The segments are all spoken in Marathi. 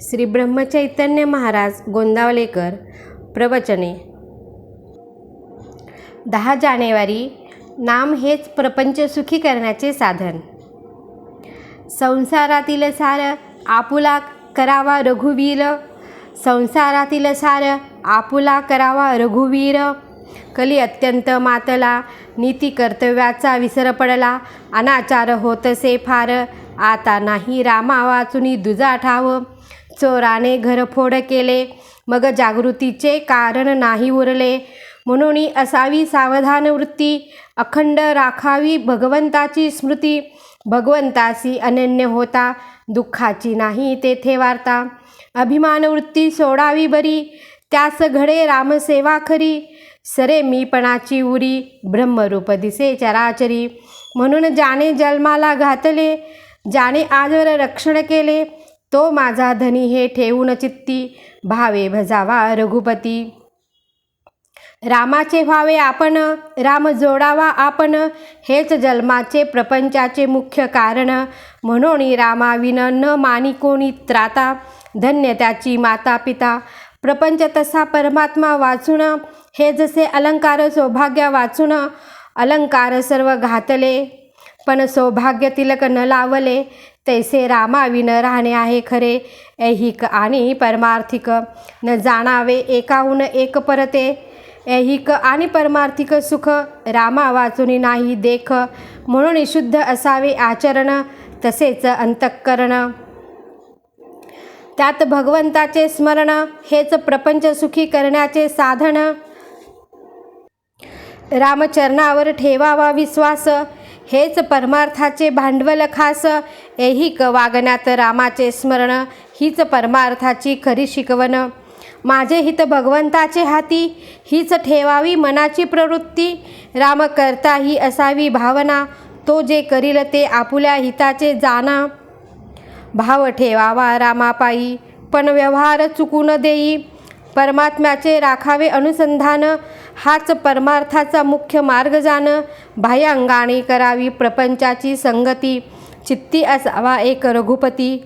श्री ब्रह्मचैतन्य महाराज गोंदावलेकर प्रवचने. दहा जानेवारी नाम हेच प्रपंच सुखी करण्याचे साधन. संसारातील सार आपुला करावा रघुवीर. संसारातील सार आपुला करावा रघुवीर. कली अत्यंत मातला नीती कर्तव्याचा विसर पडला. अनाचार होतसे फार. आता नाही रामा वाचुनी दुजा ठाव चोराने घरफोड केले. मग जागृतीचे कारण नाही उरले. म्हणून असावी सावधान वृत्ती अखंड राखावी भगवंताची स्मृती. भगवंतासी अनन्य होता दुःखाची नाही तेथे वार्ता. अभिमान वृत्ती सोडावी बरी त्यास घडे रामसेवा खरी. सरे मीपणाची उरी ब्रह्मरूप दिसे चराचरी. म्हणून ज्याने जन्माला घातले ज्याने आजवर रक्षण केले. तो माझा धनी हे ठेवून चित्ती. भावे भजावा रघुपती. रामाचे व्हावे आपण राम जोडावा आपण हेच जन्माचे प्रपंचाचे मुख्य कारण. म्हणून रामाविन न मानी कोणी त्राता. धन्य त्याची माता पिता प्रपंच तसा परमात्मा वाचून हे जसे अलंकार सौभाग्य वाचून अलंकार सर्व घातले. पण सौभाग्य तिलक न लावले तैसे रामाविन राहणे आहे खरे. ऐहिक आणि परमार्थिक न जाणावे एकाहून एक परते. ऐहिक आणि परमार्थिक सुख रामा वाचुनी नाही देख. म्हणून शुद्ध असावे आचरण तसेच अंतःकरण. त्यात भगवंताचे स्मरण हेच प्रपंच सुखी करण्याचे साधन. रामचरणावर ठेवावा विश्वास हेच परमार्थाचे भांडवल खास. ऐहिक वागण्यात रामाचे स्मरण हीच परमार्थाची खरी शिकवण. माझे हित भगवंताचे हाती हीच ठेवावी मनाची प्रवृत्ती. राम करता ही असावी भावना तो जे करील ते आपुल्या हिताचे जाणा. भाव ठेवावा रामापायी पण व्यवहार चुकून देई. परमात्म्याचे राखावे अनुसंधान हाच परमार्थाचा मुख्य मार्ग जाणं बाह्यांगाने करावी प्रपंचाची संगती. चित्ती असावा एक रघुपती.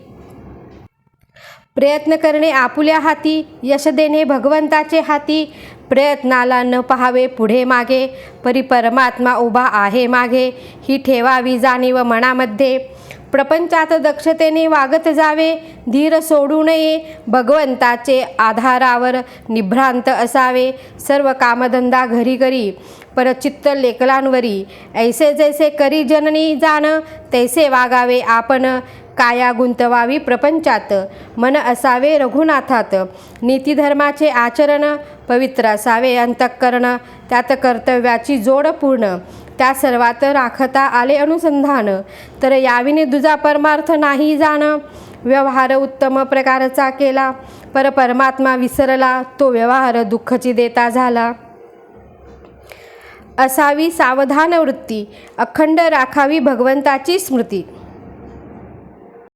प्रयत्न करणे आपुल्या हाती यश देणे भगवंताचे हाती. प्रयत्नाला न पहावे पुढे मागे परी परमात्मा उभा आहे मागे. ही ठेवावी जाणीव मनामध्ये. प्रपंचात दक्षतेने वागत जावे धीर सोडू नये भगवंताचे आधारावर निभ्रांत असावे. सर्व कामधंदा घरी करी परचित्त लेकलांवरी ऐसे जैसे करी जननी जाण तैसे वागावे आपण. काया गुंतवावी प्रपंचात मन असावे रघुनाथात. नीतिधर्माचे आचरण पवित्र असावे अंतःकरण त्यात कर्तव्याची जोड पूर्ण. त्या सर्वात राखता आले अनुसंधान. तर याविने दुजा परमार्थ नाही जाण. व्यवहार उत्तम प्रकारचा केला. पर परमात्मा विसरला तो व्यवहार दुःखची देता झाला. असावी सावधान वृत्ती. अखंड राखावी भगवंताची स्मृती.